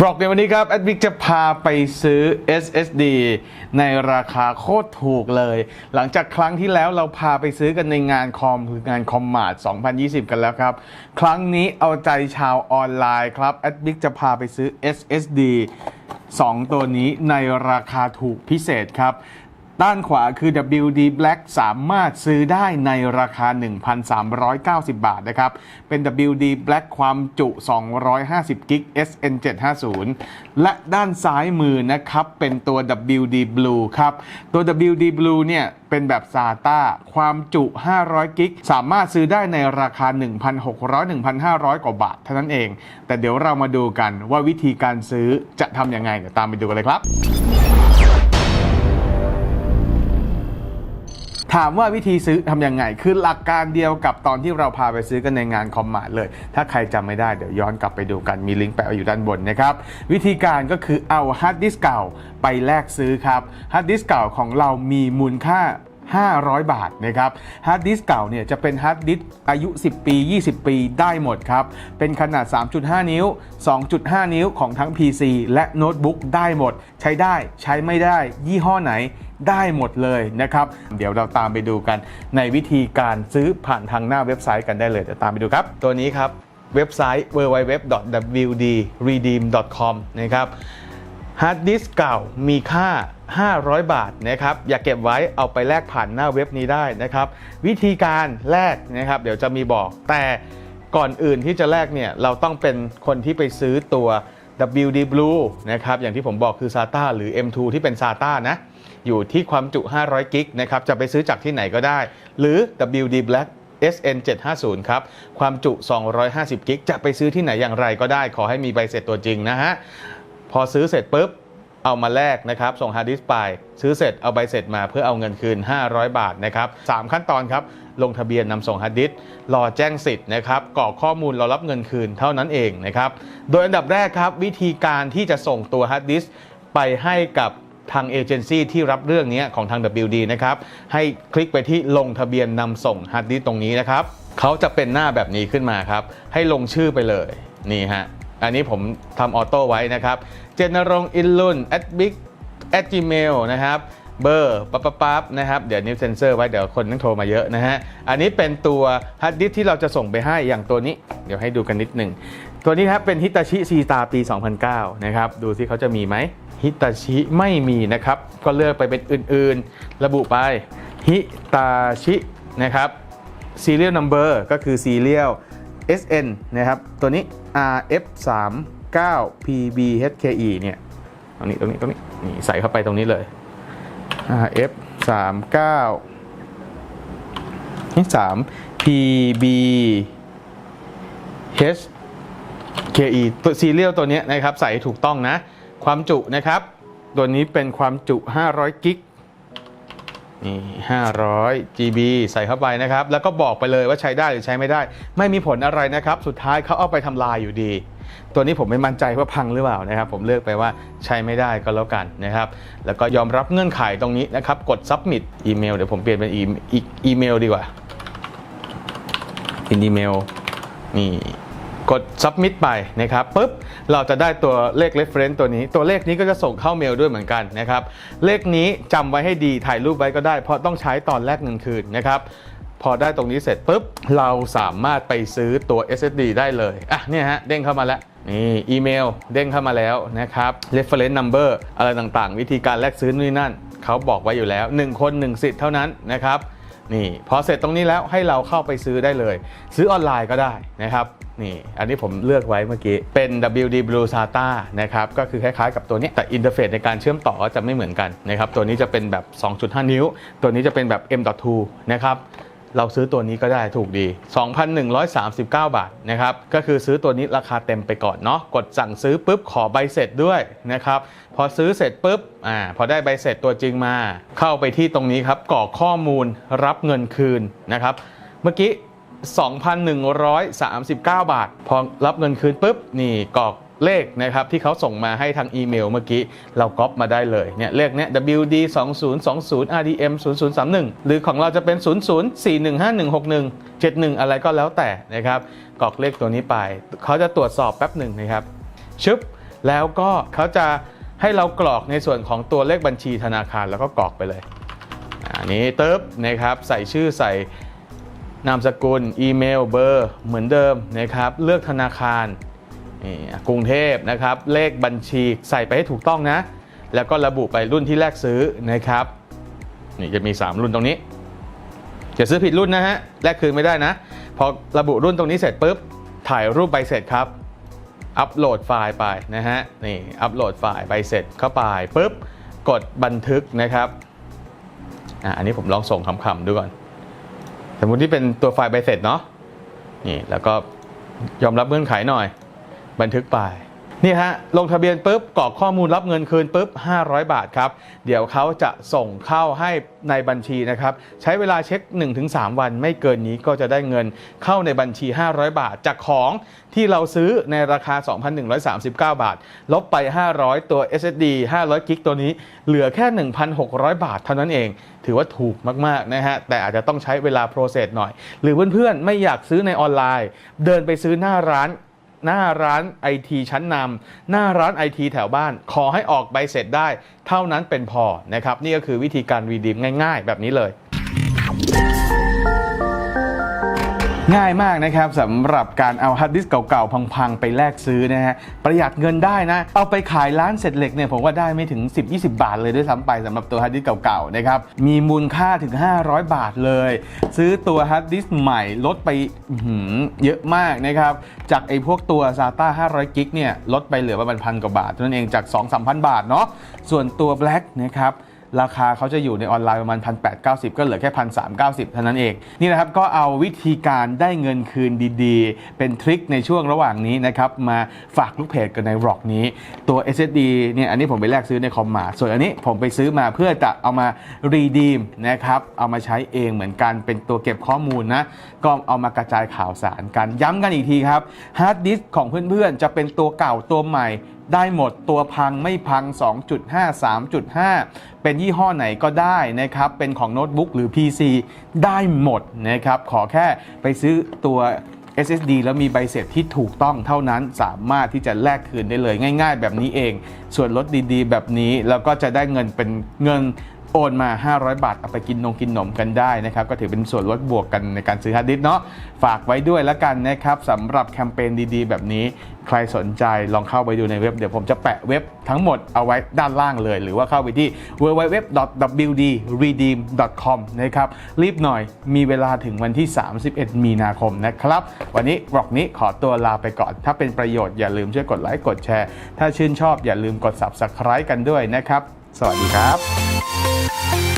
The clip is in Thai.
บล็อกในวันนี้ครับแอดวิกจะพาไปซื้อ SSD ในราคาโคตรถูกเลย หลังจากครั้งที่แล้วเราพาไปซื้อกันในงานคอมคืองานคอมมาด2020 กันแล้วครับ ครั้งนี้เอาใจชาวออนไลน์ครับแอดวิกจะพาไปซื้อ SSD 2 ตัวนี้ในราคาถูกพิเศษครับ ด้านขวาคือ WD Black สามารถซื้อได้ในราคา 1,390 บาทนะครับ เป็น WD Black ความจุ 250 กิก SN750 และด้านซ้ายมือนะครับ เป็นตัว WD Blue ครับ ตัว WD Blue เนี่ยเป็นแบบ SATA ความจุ 500 กิก สามารถซื้อได้ในราคา 1,600-1,500 กว่าบาทเท่านั้นเอง แต่เดี๋ยวเรามาดูกันว่าวิธีการซื้อจะทำยังไง เดี๋ยวตามไปดูกันเลยครับ ถามว่าวิธีซื้อทำยังไง คือหลักการเดียวกับตอนที่เราพาไปซื้อกันในงานคอมมาร์เลย ถ้าใครจำไม่ได้เดี๋ยวย้อนกลับไปดูกันมีลิงก์แปะไว้อยู่ด้านบนนะครับ วิธีการก็คือเอาฮาร์ดดิสก์เก่าไปแลกซื้อครับฮาร์ดดิสก์เก่าของเรามีมูลค่า500 บาทนะครับฮาร์ดดิสก์เก่าเนี่ยจะเป็นฮาร์ดดิสก์อายุ 10 ปี 20 ปีได้หมดครับ เป็นขนาด 3.5 นิ้ว 2.5 นิ้วของทั้ง PC และโน้ตบุ๊กได้หมด ใช้ได้ใช้ไม่ได้ยี่ห้อไหน ได้หมดเลยนะครับ เดี๋ยวเราตามไปดูกันในวิธีการซื้อผ่านทางหน้าเว็บไซต์กันได้เลยเดี๋ยวตามไปดูครับ ตัวนี้ครับเว็บไซต์ www.wdredeem.com นะครับฮาร์ดดิสก์เก่ามีค่า 500 บาทนะครับอย่าเก็บไว้เอาไปแลกผ่านหน้าเว็บนี้ได้นะครับ วิธีการแลกนะครับ เดี๋ยวจะมีบอก แต่ก่อนอื่นที่จะแลกเนี่ย เราต้องเป็นคนที่ไปซื้อตัว WD Blue นะครับ อย่างที่ผมบอกคือ SATA หรือ M2 ที่เป็น SATA นะ อยู่ที่ความจุ 500 กิกนะครับ จะไปซื้อจากที่ไหนก็ได้ หรือ WD Black SN750 ครับ ความจุ 250 กิก จะไปซื้อที่ไหนอย่างไรก็ได้ ขอให้มีใบเสร็จตัวจริงนะฮะ พอซื้อเสร็จปุ๊บ เอามาแลกนะครับ ส่งฮาร์ดดิสก์ไป ซื้อเสร็จเอาใบเสร็จมาเพื่อเอาเงินคืน 500 บาทนะครับ 3 ขั้นตอนครับ ลงทะเบียนนำส่งฮาร์ดดิสก์รอแจ้งสิทธิ์นะครับกรอกข้อมูลรอรับเงินคืนเท่านั้นเองนะครับ โดยอันดับแรกครับ วิธีการที่จะส่งตัวฮาร์ดดิสก์ไปให้กับ ทางเอเจนซี่ที่รับเรื่องนี้ของทาง WD นะครับให้คลิกไปที่ลงทะเบียนนำส่งฮาร์ดดิสตรงนี้นะครับเขาจะเป็นหน้าแบบนี้ขึ้นมาครับ ให้ลงชื่อไปเลยนี่ฮะอันนี้ผมทำออโต้ไว้นะครับเจนรงอินลุน at big at gmail นะครับเบอร์ปั๊บปั๊บปั๊บนะครับ เดี๋ยวนิ้วเซนเซอร์ไว้เดี๋ยวคนต้องโทรมาเยอะนะฮะ อันนี้เป็นตัวฮาร์ดดิสที่เราจะส่งไปให้อย่างตัวนี้ เดี๋ยวให้ดูกันนิดหนึ่ง ตัวนี้ครับเป็นฮิตาชิซีตาปี 2009 นะครับ ดูซิเขาจะมีไหมฮิตาชิไม่มีนะครับ ก็เลือกไปเป็นอื่นๆ ระบุไปฮิตาชินะครับ serial number ก็คือ serial SN นะครับ ตัวนี้ RF 3 9 PB HKE เนี่ยตรงนี้ตรงนี้ตรงนี้นี่ใส่เข้าไปตรงนี้เลย RF 3 9 นี่3 PB KE ตัว serial ตัวนี้นะครับใส่ถูกต้องนะ ความจุนะครับ ตัวนี้เป็นความจุ 500 กิกนี่500 GB ใส่เข้าไปนะครับ แล้วก็บอกไปเลยว่าใช้ได้หรือใช้ไม่ได้ ไม่มีผลอะไรนะครับ สุดท้ายเขาเอาไปทำลายอยู่ดี ตัวนี้ผมไม่มั่นใจว่าพังหรือเปล่านะครับ ผมเลือกไปว่าใช้ไม่ได้ก็แล้วกันนะครับ แล้วก็ยอมรับเงื่อนไขตรงนี้นะครับ กด submit อีเมลเดี๋ยวผมเปลี่ยนเป็นอีอีอีเมลดีกว่าเป็นอีเมลนี่ กด submit ไปนะครับปุ๊บเราจะได้ตัวเลข reference ตัวนี้ ตัวเลขนี้ก็จะส่งเข้าเมลด้วยเหมือนกันนะครับ เลขนี้จำไว้ให้ดีถ่ายรูปไว้ก็ได้ เพราะต้องใช้ตอนแรกเงินคืนนะครับพอได้ตรงนี้เสร็จปุ๊บเราสามารถไปซื้อตัว SSD ได้เลยอะเนี่ยฮะเด้งเข้ามาแล้วนี่อีเมลเด้งเข้ามาแล้วนะครับ reference number อะไรต่างๆ วิธีการแลกซื้อนู่นนนั่นเขาบอกไว้อยู่แล้ว 1 คน 1 สิทธิ์เท่านั้นนะครับ นี่พอเสร็จตรงนี้แล้วให้เราเข้าไปซื้อได้เลย ซื้อออนไลน์ก็ได้นะครับนี่อันนี้ผมเลือกไว้เมื่อกี้ เป็น WD Blue SATA นะครับก็คือคล้ายๆกับตัวนี้ แต่อินเทอร์เฟซในการเชื่อมต่อก็จะไม่เหมือนกันนะครับตัวนี้จะเป็นแบบ 2.5 นิ้ว ตัวนี้จะเป็นแบบ M.2 นะครับ เราซื้อตัวนี้ก็ได้ถูกดี 2,139 บาทนะครับ ก็คือซื้อตัวนี้ราคาเต็มไปก่อนเนาะ กดสั่งซื้อปุ๊บขอใบเสร็จด้วยนะครับ พอซื้อเสร็จปุ๊บ อ่า พอได้ใบเสร็จตัวจริงมา เข้าไปที่ตรงนี้ครับ กรอกข้อมูลรับเงินคืนนะครับ เมื่อกี้ 2,139 บาท พอรับเงินคืนปุ๊บ นี่กรอก เลขนะครับที่เขาส่งมาให้ทางอีเมลเมื่อกี้ เราก๊อปมาได้เลยเนี่ยเลขเนี้ย WD 2020 RDM 0031 หรือของเราจะเป็น 00415161 71 อะไรก็แล้วแต่นะครับกรอกเลขตัวนี้ไป เขาจะตรวจสอบแป๊บหนึ่งนะครับชึบแล้วก็เขาจะให้เรากรอกในส่วนของตัวเลขบัญชีธนาคารแล้วก็กรอกไปเลยอันนี้เติบนะครับใส่ชื่อใส่นามสกุล อีเมล เบอร์ เหมือนเดิมนะครับ เลือกธนาคาร นี่กรุงเทพนะครับ เลขบัญชีใส่ไปให้ถูกต้องนะ แล้วก็ระบุไปรุ่นที่แรกซื้อนะครับนี่จะมี 3 รุ่นตรงนี้จะซื้อผิดรุ่นนะฮะแลกคืนไม่ได้นะ พอระบุรุ่นตรงนี้เสร็จปุ๊บ ถ่ายรูปใบเสร็จครับอัปโหลดไฟล์ไปนะฮะนี่อัปโหลดไฟล์ใบเสร็จเข้าไปปุ๊บกดบันทึกนะครับอะอันนี้ผมลองส่งคำๆดูก่อน สมมุติที่เป็นตัวไฟล์ใบเสร็จเนาะนี่แล้วก็ยอมรับเงื่อนไขหน่อย บันทึกไปนี่ฮะลงทะเบียนปุ๊บกรอกข้อมูลรับเงินคืนปุ๊บ 500 บาทครับ เดี๋ยวเขาจะส่งเข้าให้ในบัญชีนะครับ ใช้เวลาเช็ค 1-3 วันไม่เกินนี้ก็จะได้เงินเข้าในบัญชี 500 บาท จากของที่เราซื้อในราคา 2,139 บาท ลบไป 500 ตัว SSD 500 กิกตัวนี้ เหลือแค่ 1,600 บาทเท่านั้นเอง ถือว่าถูกมาก ๆ นะฮะ แต่อาจจะต้องใช้เวลาโปรเซสหน่อย หรือเพื่อนๆ ไม่อยากซื้อในออนไลน์ เดินไปซื้อหน้าร้าน หน้าร้านไอทีชั้นนำหน้าร้านไอทีแถวบ้าน ขอให้ออกใบเสร็จได้ เท่านั้นเป็นพอนะครับ นี่ก็คือวิธีการรีดีมง่าย ๆ แบบนี้เลย ง่ายมากนะครับสำหรับการเอาฮาร์ดดิสก์เก่าๆ พังๆ ไปแลกซื้อนะฮะประหยัดเงินได้นะ เอาไปขายร้านเศษเหล็กเนี่ยผมว่าได้ไม่ถึง 10-20 บาทเลยด้วยซ้ำไปสำหรับตัวฮาร์ดดิสก์เก่าๆนะครับมีมูลค่าถึง 500 บาทเลย ซื้อตัวฮาร์ดดิสก์ใหม่ลดไปเยอะมากนะครับจากไอ้พวกตัว SATA 500 กิกเนี่ยลดไปเหลือประมาณพันกว่าบาทเท่านั้นเองจาก 2-3,000 บาทเนาะส่วนตัว Black นะครับ ราคาเขาจะอยู่ในออนไลน์ประมาณ1,890ก็เหลือแค่1,390เท่านั้นเอง นี่นะครับก็เอาวิธีการได้เงินคืนดีๆ เป็นทริคในช่วงระหว่างนี้นะครับ มาฝากลูกเพจกันในร็อกนี้ ตัว SSD เนี่ยอันนี้ผมไปแลกซื้อในคอมมาส่วนอันนี้ผมไปซื้อมาเพื่อจะเอามารีดีมนะครับเอามาใช้เองเหมือนกันเป็นตัวเก็บข้อมูลนะก็เอามากระจายข่าวสารกัน ย้ำกันอีกทีครับฮาร์ดดิสก์ของเพื่อนๆ จะเป็นตัวเก่าตัวใหม่ ได้หมดตัวพังไม่พัง 2.5 3.5 เป็นยี่ห้อไหนก็ได้นะครับ เป็นของโน้ตบุ๊กหรือ PC ได้หมดนะครับ ขอแค่ไปซื้อตัว SSD แล้วมีใบเสร็จที่ถูกต้องเท่านั้นสามารถที่จะแลกคืนได้เลยง่าย ๆ แบบนี้เอง ส่วนลดดีๆ แบบนี้แล้วก็จะได้เงินเป็นเงิน โอนมา 500 บาท เอาไปกินนงกินหนมกันได้นะครับ ก็ถือเป็นส่วนลดบวกกันในการซื้อฮาร์ดดิสก์เนาะฝากไว้ด้วยแล้วกันนะครับสำหรับแคมเปญดีๆ แบบนี้ใครสนใจลองเข้าไปดูในเว็บ เดี๋ยวผมจะแปะเว็บทั้งหมดเอาไว้ด้านล่างเลย หรือว่าเข้าไปที่ www.wdredeem.com นะครับ รีบหน่อยมีเวลาถึงวันที่ 31 มีนาคมนะครับ วันนี้บล็อกนี้ขอตัวลาไปก่อน ถ้าเป็นประโยชน์อย่าลืมช่วยกดไลค์กดแชร์ ถ้าชื่นชอบอย่าลืมกด subscribe กันด้วยนะครับ สวัสดีครับ Bye.